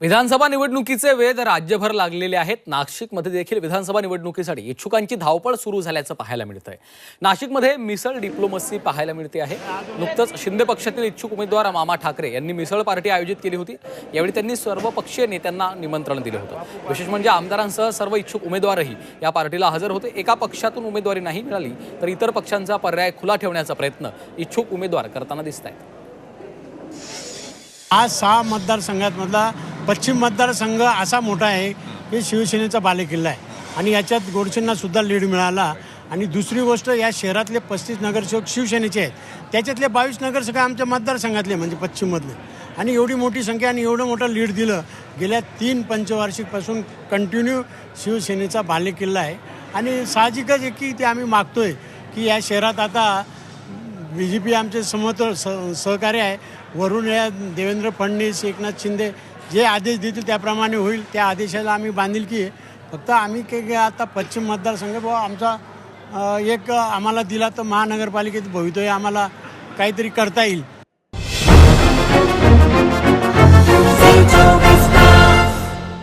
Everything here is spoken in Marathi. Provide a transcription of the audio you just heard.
विधानसभा निवडणुकीचे वेध राज्यभर लागलेले आहेत. नाशिकमध्ये देखील विधानसभा निवडणुकीसाठी इच्छुकांची धावपळ सुरू झाल्याचं पाहायला मिळतंय. नाशिकमध्ये मिसळ डिप्लोमसी पाहायला मिळते आहे. नुकतंच शिंदे पक्षातील इच्छुक उमेदवार मामा ठाकरे यांनी मिसळ पार्टी आयोजित केली होती. यावेळी त्यांनी सर्व पक्षीय नेत्यांना निमंत्रण दिलं होतं. विशेष म्हणजे आमदारांसह सर्व इच्छुक उमेदवारही या पार्टीला हजर होते. एका पक्षातून उमेदवारी नाही मिळाली तर इतर पक्षांचा पर्याय खुला ठेवण्याचा प्रयत्न इच्छुक उमेदवार करताना दिसत आहेत आज सहा मतदारसंघातमधला पश्चिम मतदारसंघ असा मोठा आहे की शिवसेनेचा बालेकिल्ला आहे. आणि याच्यात गोडसेंना सुद्धा लीड मिळाला. आणि दुसरी गोष्ट या शहरातले पस्तीस नगरसेवक शिवसेनेचे आहेत. त्याच्यातले बावीस नगरसेवक आमच्या मतदारसंघातले म्हणजे पश्चिममधले. आणि एवढी मोठी संख्या आणि एवढं मोठं लीड दिलं गेल्या तीन पंचवार्षिकपासून कंटिन्यू शिवसेनेचा बालेकिल्ला आहे. आणि साहजिकच एक की ते आम्ही मागतोय की या शहरात आता बी जे पी आमचे समोर स सहकार्य आहे. वरून या देवेंद्र फडणवीस एकनाथ शिंदे जे आदेश देतील त्याप्रमाणे होईल. त्या आदेशाला आम्ही बांधिलकी आहे फक्त आम्ही के आता पश्चिम मतदारसंघ बाबा आमचा एक आम्हाला दिला तर महानगरपालिकेत भवितव्य आम्हाला काहीतरी करता येईल.